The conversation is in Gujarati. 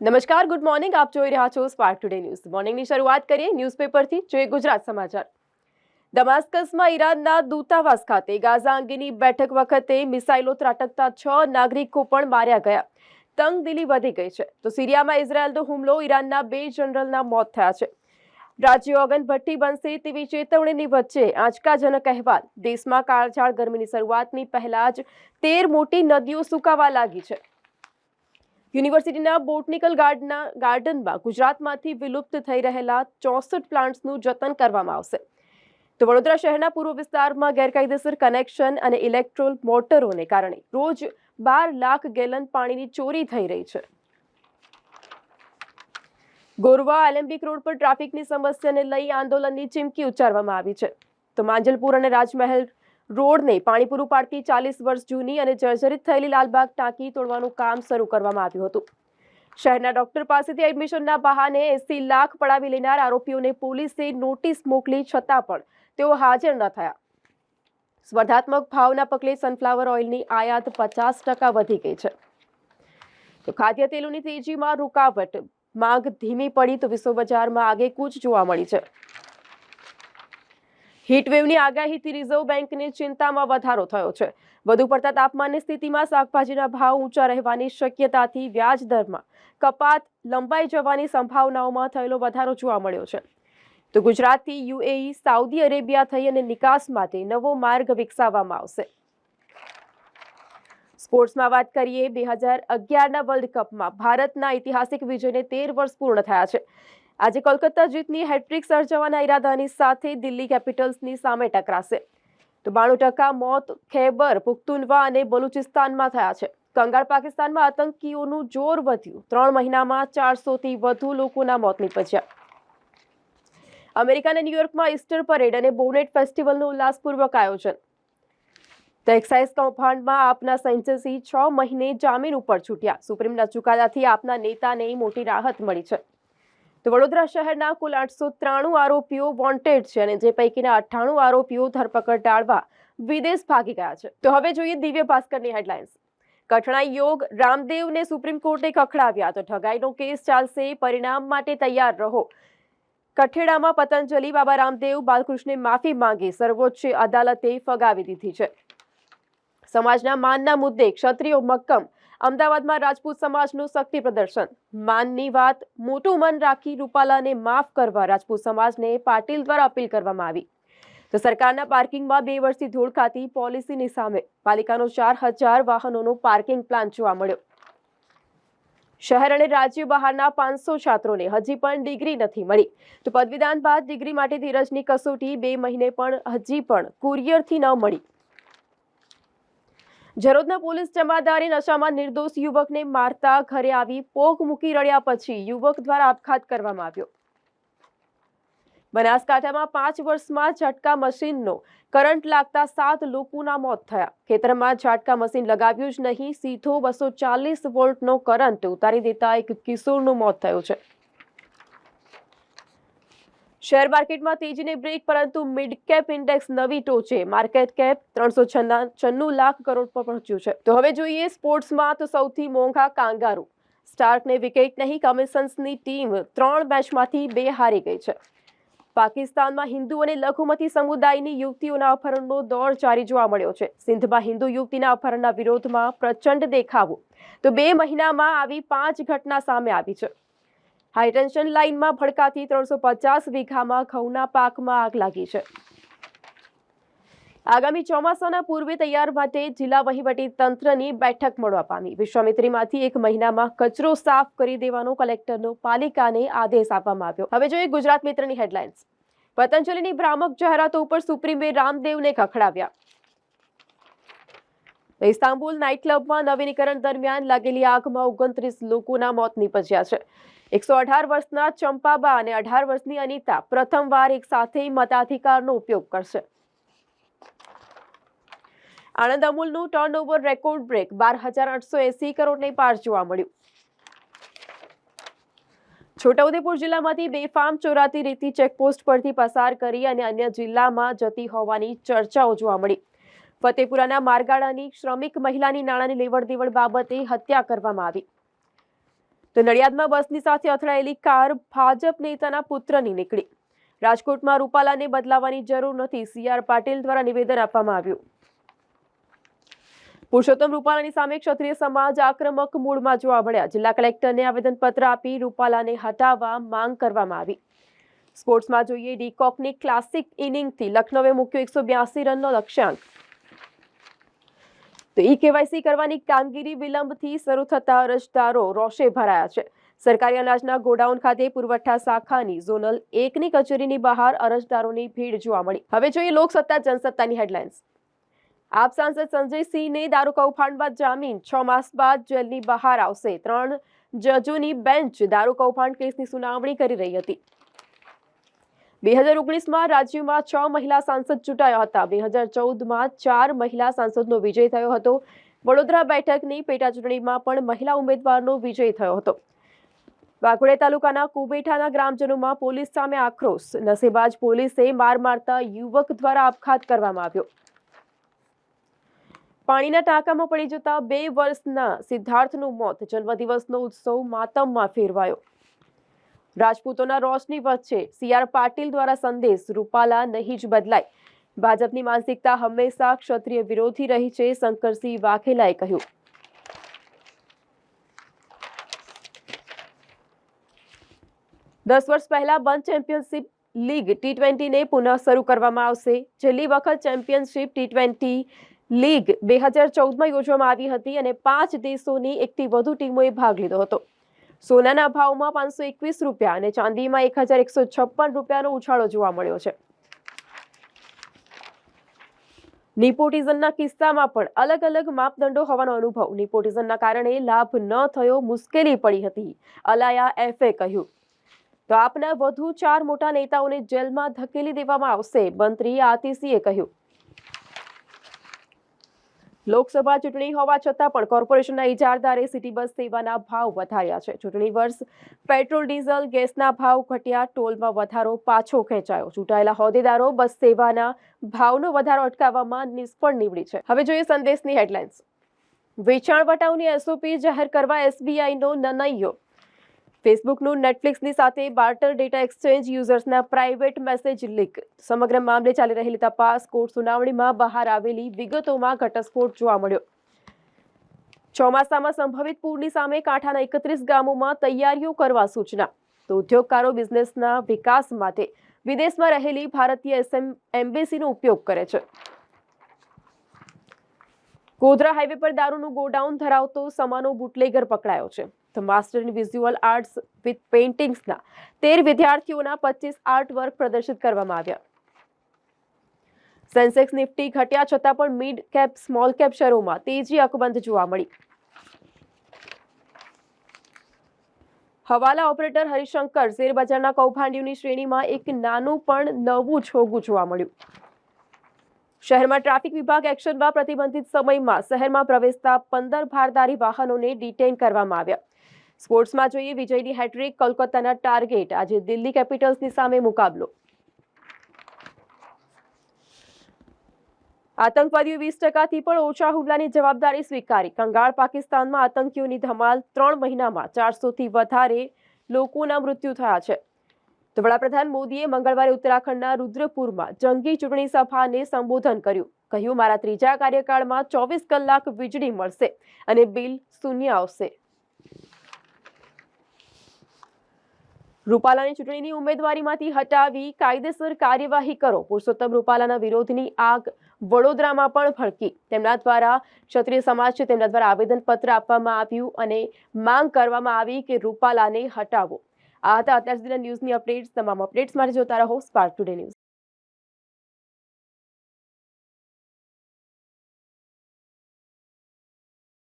નમસ્કાર ગુડ મોર્નિંગ આપ જોઈ રહ્યા છો સ્પાર્ક ટુડે ન્યૂઝ મોર્નિંગની શરૂઆત કરીએ ન્યૂઝપેપરથી જોઈએ ગુજરાત સમાચાર. દમાસ્કસમાં ઈરાનના દૂતાવાસ ખાતે ગાઝા અંગેની બેઠક વખતે મિસાઇલો ત્રાટકતા છ નાગરિકો પણ માર્યા ગયા. તંગદિલી વધી ગઈ છે. તો સિરિયામાં ઇઝરાયલનો હુમલો ઈરાનના બે જનરલના મોત થયા છે. રાજ્ય અગન ભઠ્ઠી બનશે તેવી ચેતવણીની વચ્ચે આંચકાજનક અહેવાલ. દેશમાં કાળઝાળ ગરમીની શરૂઆતની પહેલા જ તેર મોટી નદીઓ સુકાવા લાગી છે. યુનિવર્સિટીના બોટનિકલ ગાર્ડના ગાર્ડનમાં ગુજરાતમાંથી વિલુપ્ત થઈ રહેલા ચોસઠ પ્લાન્ટ્સનું જતન કરવામાં આવશે. તો વડોદરા શહેરના પૂર્વ વિસ્તારમાં ગેરકાયદેસર કનેક્શન અને ઇલેક્ટ્રોલ મોટરોને કારણે રોજ બાર લાખ ગેલન પાણીની ચોરી થઈ રહી છે. ગોરવા એલેમ્બિક રોડ પર ટ્રાફિકની સમસ્યાને લઈ આંદોલનની ચીમકી ઉચ્ચારવામાં આવી છે. તો માંજલપુર અને રાજમહેલ રોડને પાણી પૂરું પાડતી ચાલીસ વર્ષ જૂની અને જર્જરિત થયેલી લાલબાગ ટાંકી તોડવાનું કામ શરૂ કરવામાં આવ્યું હતું. શહેરના ડોક્ટર પાસેથી એડમિશનના બહાને એસી લાખ પડાવી લેનાર આરોપીઓને પોલીસે નોટિસ મોકલી છતાં પણ તેઓ હાજર ન થયા. સ્પર્ધાત્મક ભાવના પગલે સનફ્લાવર ઓઇલની આયાત પચાસ ટકા વધી ગઈ છે. તો ખાદ્ય તેલોની તેજીમાં રૂકાવટ, માંગ ધીમી પડી તો વિશ્વ બજારમાં આગેકૂચ જોવા મળી છે. હીટવેવની આગાહીથી રિઝર્વ બેંકની ચિંતામાં વધારો થયો છે. વધુ પડતા તાપમાનની સ્થિતિમાં શાકભાજીના ભાવ ઊંચા રહેવાની શક્યતાથી વ્યાજ દરમાં કપાત લંબાઈ જવાની સંભાવનાઓમાં થયેલો વધારો જોવા મળ્યો છે. તો ગુજરાતથી યુએઈ, સાઉદી અરેબિયા થઈ અને નિકાસ માટે નવો માર્ગ વિકસાવવામાં આવશે. સ્પોર્ટ્સમાં વાત કરીએ, બે હજાર અગિયારના વર્લ્ડ કપમાં ભારતના ઐતિહાસિક વિજયને તેર વર્ષ પૂર્ણ થયા છે. આજે કોલકાતા જીતની હેટ્રિક સર્જવાના ઈરાદાની સાથે દિલ્હી કેપિટલ્સની સામે ટકરાશે. તો બાણું ટકા મોત, ખૈબર, પુખ્તુનવા અને બલુચિસ્તાનમાં થયા છે. કંગાળ પાકિસ્તાનમાં આતંકીઓનું જોર વધ્યું. ત્રણ મહિનામાં ચારસોથી વધુ લોકોના મોત નીપજ્યા. અમેરિકા અને ન્યુયોર્કમાં ઇસ્ટર પરેડ અને બોનેટ ફેસ્ટિવલનું ઉલ્લાસપૂર્વક આયોજન. તો એક્સાઇઝ કૌભાંડમાં આપના સેન્સેસી છ મહિને જામીન ઉપર છૂટ્યા. સુપ્રીમના ચુકાદાથી આપના નેતાને મોટી રાહત મળી છે. તો વડોદરા શહેરના કુલ આઠસો ત્રાણું આરોપીઓ વોન્ટેડ છે અને જે પૈકીના અઠ્ઠાણું આરોપીઓ ધરપકડ ટાળવા વિદેશ ભાગી ગયા છે. તો હવે જોઈએ દિવ્ય ભાસ્કરની હેડલાઇન્સ કઠણા યોગ, રામદેવને સુપ્રીમ કોર્ટે ખખડાવ્યા. તો ઠગાઈનો કેસ ચાલશે, પરિણામ માટે તૈયાર રહો. કઠેડામાં પતંજલિ બાબા રામદેવ બાલકૃષ્ણે માફી માંગી. સર્વોચ્ચ અદાલતે ફગાવી દીધી છે. સમાજના માનના મુદ્દે ક્ષત્રિયો મક્કમ અમદાવાદમાં રાજપૂત સમાજનું શક્તિ પ્રદર્શન. માનની વાત, મોટું મન રાખી રૂપાલાને માફ કરવા રાજપૂત સમાજને પાટીલ દ્વારા અપીલ કરવામાં આવી. તો સરકારના પાર્કિંગમાં બે વર્ષથી ધૂળ ખાતી પોલિસીની સામે પાલિકાનો ચાર હજાર વાહનોનો પાર્કિંગ પ્લાન જોવા મળ્યો. શહેર અને રાજ્ય બહારના પાંચસો છાત્રોને હજી પણ ડિગ્રી નથી મળી. તો પદવીદાન બાદ ડિગ્રી માટે ધીરજની કસોટી બે મહિને પણ હજી પણ કુરિયરથી ન મળી. જરોદના પોલીસ જમાદારે નશામાં નિર્દોષ યુવકને મારતા ઘરે આવી પોક મૂકી રડ્યા પછી યુવક દ્વારા આપઘાત કરવામાં આવ્યો. બનાસકાંઠામાં પાંચ વર્ષમાં ઝટકા મશીનનો કરંટ લાગતા સાત લોકોના મોત થયા. ખેતરમાં ઝાટકા મશીન લગાવ્યું જ નહીં, સીધો બસો ચાલીસ વોલ્ટનો કરંટ ઉતારી દેતા એક કિશોરનું મોત થયું છે. શેર માર્કેટમાં તેજીને બ્રેક, પરંતુ મિડ કેપ ઇન્ડેક્સ નવી ટોચે માર્કેટ કેપ ત્રણસો છન્નું લાખ કરોડ પર પહોંચ્યું છે. તો હવે જોઈએ સ્પોર્ટ્સમાં તો સૌથી મોંઘા કાંગારુ. સ્ટાર્કને વિકેટ નહીં, કમિશન્સની ટીમ ત્રણ મેચમાંથી બે હારી ગઈ છે. પાકિસ્તાનમાં હિન્દુ અને લઘુમતી સમુદાયની યુવતીઓના અપહરણનો દોર જારી જોવા મળ્યો છે. સિંધમાં હિન્દુ યુવતીના અપહરણના વિરોધમાં પ્રચંડ દેખાવો. તો બે મહિનામાં આવી પાંચ ઘટના સામે આવી છે. હાઈટેન્શન લાઇનમાં ભડકાથી ત્રણસો પચાસ વીઘામાં ઘઉંના પાકમાં આગ લાગી છે. આગામી ચોમાસાના પૂર્વે તૈયાર માટે જિલ્લા વહીવટી તંત્રની બેઠક મળવા પામી. વિશ્વામિત્રીમાંથી એક મહિનામાં કચરો સાફ કરી દેવાનો કલેક્ટરનો પાલિકાને આદેશ આપવામાં આવ્યો. હવે જોઈએ ગુજરાત મિત્રની હેડલાઇન્સ. પતંજલિની ભ્રામક જાહેરાતો ઉપર સુપ્રીમે રામદેવને ખખડાવ્યા. ઇસ્તાંબુલ નાઇટ ક્લબમાં નવીનીકરણ દરમિયાન લાગેલી આગમાં ઓગણત્રીસ લોકોના મોત નીપજ્યા છે. એકસો અઢાર વર્ષના ચંપાબા અને અઢાર વર્ષની અનિતા પ્રથમવાર એક સાથે મતાધિકારનો ઉપયોગ કરશે. આણંદ અમૂલનું ટર્નઓવર રેકોર્ડ બ્રેક બાર હજાર આઠસો એસી કરોડને પાર જોવા મળ્યું. છોટાઉદેપુર જિલ્લામાંથી બેફામ ચોરાતી રીતિ ચેકપોસ્ટ પરથી પસાર કરી અને અન્ય જિલ્લામાં જતી હોવાની ચર્ચાઓ જોવા મળી. ફતેપુરાના મારગાળાની શ્રમિક મહિલાની નાણાંની લેવડ દેવડ બાબતે હત્યા કરવામાં આવી. તો નડિયાદમાં બસની સાથે અથડાયેલી કાર ભાજપ નેતાના પુત્રની નીકળી. રાજકોટમાં રૂપાલાને બદલાવાની જરૂર નથી. સીઆર પાટીલ દ્વારા નિવેદન આપવામાં આવ્યું. પુરુષોત્તમ રૂપાલાની સામે ક્ષત્રિય સમાજ આક્રમક મૂળમાં જોવા મળ્યા. જિલ્લા કલેક્ટરને આવેદનપત્ર આપી રૂપાલાને હટાવવા માંગ કરવામાં આવી. સ્પોર્ટ્સમાં જોઈએ ડીકોકની ક્લાસિક ઇનિંગથી લખનૌએ મૂક્યો એકસો રનનો લક્ષ્યાંક. તો ઈ કેવાયસી કરવાની કામગીરી વિલંબથી શરૂ થતા અરજદારો રોષે ભરાયા છે. સરકારી અનાજના ગોડાઉન ખાતે પુરવઠા શાખાની ઝોનલ એકની કચેરીની બહાર અરજદારોની ભીડ જોવા મળી. હવે જોઈએ લોકસત્તા જનસત્તાની હેડલાઇન્સ. આપ સાંસદ સંજયસિંહને દારૂ કૌભાંડ બાદ જામીન, છ માસ બાદ જેલની બહાર આવશે. ત્રણ જજોની બેન્ચ દારૂ કૌભાંડ કેસની સુનાવણી કરી રહી હતી. બે હજાર ઓગણીસમાં રાજ્યમાં છ મહિલા સાંસદ ચૂંટાયા હતા. બે હજાર ચૌદમાં ચાર મહિલા સાંસદનો વિજય થયો હતો. વડોદરા બેઠકની પેટા ચૂંટણીમાં પણ મહિલા ઉમેદવારનો વિજય થયો હતો. વાઘોડિયા તાલુકાના કુબેઠાના ગ્રામજનોમાં પોલીસ સામે આક્રોશ. નસીબાજ પોલીસે માર મારતા યુવક દ્વારા આપઘાત કરવામાં આવ્યો. પાણીના ટાંકામાં પડી જતા બે વર્ષના સિદ્ધાર્થનું મોત. જન્મદિવસનો ઉત્સવ માતમમાં ફેરવાયો. રાજપૂતોના રોષની વચ્ચે સીઆર પાટીલ દ્વારા સંદેશ રૂપાલા નહીં જ બદલાય. ભાજપની માનસિકતા હંમેશા ક્ષત્રિય વિરોધી રહી છે, શંકરસિંહ વાઘેલાએ કહ્યું. દસ વર્ષ પહેલા બંધ ચેમ્પિયનશિપ લીગ ટી ટ્વેન્ટીને પુનઃ શરૂ કરવામાં આવશે. છેલ્લી વખત ચેમ્પિયનશિપ ટી ટ્વેન્ટી લીગ બે હજાર ચૌદમાં યોજવામાં આવી હતી અને પાંચ દેશોની એકથી વધુ ટીમોએ ભાગ લીધો હતો. સોનાના ભાવમાં પાંચસો એકવીસ રૂપિયા અને ચાંદીમાં એક હજાર એકસો છપ્પન રૂપિયાનો ઉછાળો જોવા મળ્યો છે. નિપોટિઝનના કિસ્સામાં પણ અલગ અલગ માપદંડો હોવાનો અનુભવ. નિપોટિઝનના કારણે લાભ ન થયો મુશ્કેલી પડી હતી, અલાયા એફે કહ્યું. તો આપના વધુ ચાર મોટા નેતાઓને જેલમાં ધકેલી દેવામાં આવશે, મંત્રી આતિસીએ કહ્યું. લોકસભા ચૂંટણી હોવા છતાં પણ કોર્પોરેશનના ઇજારદારે સિટી બસ સેવાના ભાવ વધાર્યા છે. ચૂંટણી વર્ષ પેટ્રોલ, ડીઝલ, ગેસના ભાવ ઘટ્યા, ટોલમાં વધારો પાછો ખેંચાયો. ચૂંટાયેલા હોદ્દેદારો બસ સેવાના ભાવનો વધારો અટકાવવામાં નિષ્ફળ નીવડી છે. હવે જોઈએ સંદેશની હેડલાઇન્સ. વેચાણ વટાવની એસઓપી જાહેર કરવા એસબીઆઈનો નિર્ણયો ફેસબુકનું નેટફ્લિક્સની સાથે બાર્ટર ડેટા એક્સચેન્જ યુઝર્સના પ્રાઇવેટ મેસેજ લીક. સમગ્ર મામલે ચાલી રહેલી તપાસ કોર્ટ સુનાવણીમાં બહાર આવેલી વિગતોમાં ઘટસ્ફોટ જોવા મળ્યો. ચોમાસામાં સંભવિત પૂરની સામે કાંઠાના એકત્રીસ ગામોમાં તૈયારીઓ કરવા સૂચના. તો ઉદ્યોગકારો બિઝનેસના વિકાસ માટે વિદેશમાં રહેલી ભારતીય એસએમ, એમ્બેસીનો ઉપયોગ કરે છે. ગોધરા હાઈવે પર દારૂનું ગોડાઉન ધરાવતો સમાનો બુટલેગર પકડાયો છે. તો master in visual arts with પેઇન્ટિંગ્સના. તેર વિદ્યાર્થીઓના પચીસ આર્ટ વર્ક પ્રદર્શિત કરવામાં આવ્યા. સેન્સેક્સ નિફ્ટી ઘટ્યા છતાં પણ મિડ કેપ, સ્મોલ કેપ શેરોમાં તેજી અકબંધ જોવા મળી. હવાલા ઓપરેટર હરિશંકર શેરબજારના કૌભાંડીઓની શ્રેણીમાં એક નાનું પણ નવું છોગું જોવા મળ્યું. શહેરમાં ટ્રાફિક વિભાગ એક્શનમાં પ્રતિબંધિત સમયમાં શહેરમાં પ્રવેશતા પંદર ભારદારી વાહનોને ડિટેન કરવામાં આવ્યા. સ્પોર્ટ્સમાં જોઈએ વિજયની હેટ્રિક, કોલકાતાના ટાર્ગેટ. આજે દિલ્હી કેપિટલ્સની સામે મુકાબલો. આતંકવાદીઓ વીસ ટકાથી પણ ઓછા હુમલાની જવાબદારી સ્વીકારી. કંગાળ, પાકિસ્તાનમાં આતંકીઓની ધમાલ ત્રણ મહિનામાં ચારસોથી વધારે લોકોના મૃત્યુ થયા છે. તો વડાપ્રધાન મોદીએ મંગળવારે ઉત્તરાખંડના રુદ્રપુરમાં જંગી ચૂંટણી સભાને સંબોધન કર્યું. કહ્યું, મારા ત્રીજા કાર્યકાળમાં ચોવીસ કલાક વીજળી મળશે અને બિલ શૂન્ય આવશે. રૂપાલાની ચૂંટણીની ઉમેદવારીમાંથી હટાવી કાયદેસર કાર્યવાહી કરો. પુરુષોત્તમ રૂપાલાના વિરોધની આગ વડોદરામાં પણ ભડકી. તેમના દ્વારા ક્ષત્રિય સમાજ છે, તેમના દ્વારા આવેદનપત્ર આપવામાં આવ્યું અને માંગ કરવામાં આવી કે રૂપાલાને હટાવો. આ હતા અત્યાર સુધીના ન્યૂઝની અપડેટ્સ. તમામ અપડેટ્સ માટે જોતા રહો સ્પાર્ક ટુડે ન્યૂઝ